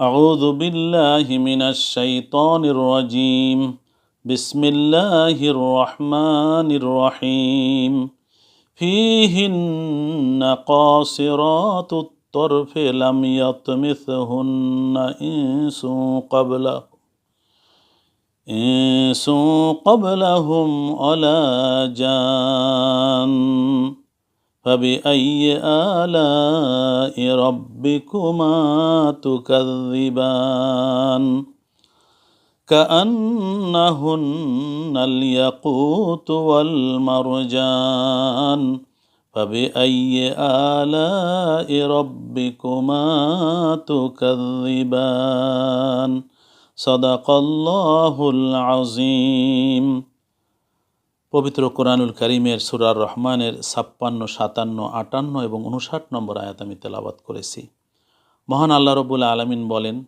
أعوذ بالله من الشيطان الرجيم. بسم الله الرحمن الرحيم. فيهن قاصرات الطرف لم يطمثهن إنس قبله إنس قبلهم ولا جان. فبأي آلاء ربكما تكذبان كأنهن اليقوت والمرجان فبأي آلاء ربكما تكذبان صدق الله العظيم পবিত্র কোরআনুল করিমের সুরার রহমানের ছাপ্পান্ন, সাতান্ন, আটান্ন এবং উনষাট নম্বর আয়াত আমি তেলাবাত করেছি। মহান আল্লাহ রবুল আলমিন বলেন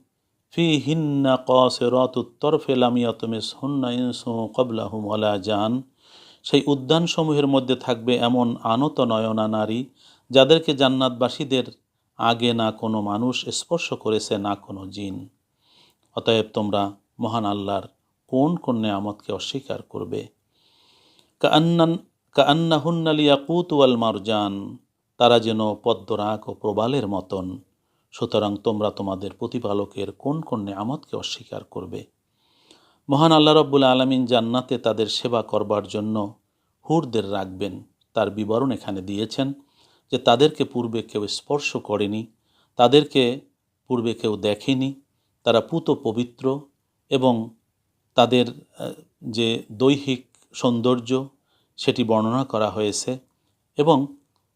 ফি হিন্না কসেরত উত্তর ফেলামিয়তমিস হুন্না ইনসু কবলাহুম আলা জান সেই উদ্যানসমূহের মধ্যে থাকবে এমন আনত নয়না নারী, যাদেরকে জান্নাতবাসীদের আগে না কোনো মানুষ স্পর্শ করেছে, না কোনো জিন। অতএব তোমরা মহান আল্লাহর কোন কোন নেয়ামতকে অস্বীকার করবে? কান্নান কান্নাহুন্নাল ইয়াকুত ওয়াল মারজান, তারা যেন পদ্মরাগ ও প্রবালের মতন। সুতরাং তোমরা তোমাদের প্রতিপালকের কোন কোন নেয়ামতকে অস্বীকার করবে? মহান আল্লাহ রব্বুল আলমিন জান্নাতে তাদের সেবা করবার জন্য হুরদের রাখবেন। তার বিবরণ এখানে দিয়েছেন যে তাদেরকে পূর্বে কেউ স্পর্শ করেনি, তাদেরকে পূর্বে কেউ দেখেনি, তারা পুত পবিত্র এবং তাদের যে দৈহিক সৌন্দর্য সেটি বর্ণনা করা হয়েছে এবং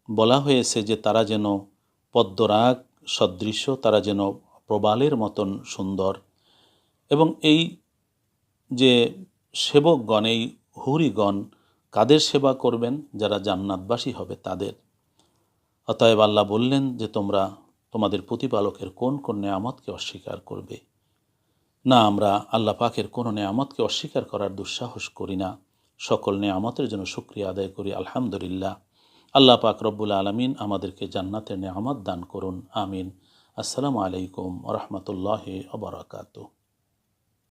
বলা হয়েছে যে তারা যেন পদ্মরাগ সদৃশ্য তারা যেন প্রবালের মতন সুন্দর এবং এই যে সেবকগণ, এই হুরিগণ কাদের সেবা করবেন? যারা জান্নাতবাসী হবে তাদের। অতএব আল্লাহ বললেন যে তোমরা তোমাদের প্রতিপালকের কোন কোন নেয়ামতকে অস্বীকার করবে? না, আমরা আল্লাহ পাকের কোনো নেয়ামতকে অস্বীকার করার দুঃসাহস করি না। সকল নেয়ামতের জন্য শুক্রিয়া আদায় করি, আলহামদুলিল্লাহ। আল্লাহ পাক রব্বুল আলমিন আমাদেরকে জান্নাতের নেয়ামত দান করুন, আমিন। আসসালামু আলাইকুম রহমতুল্লাহ আবরাকাতু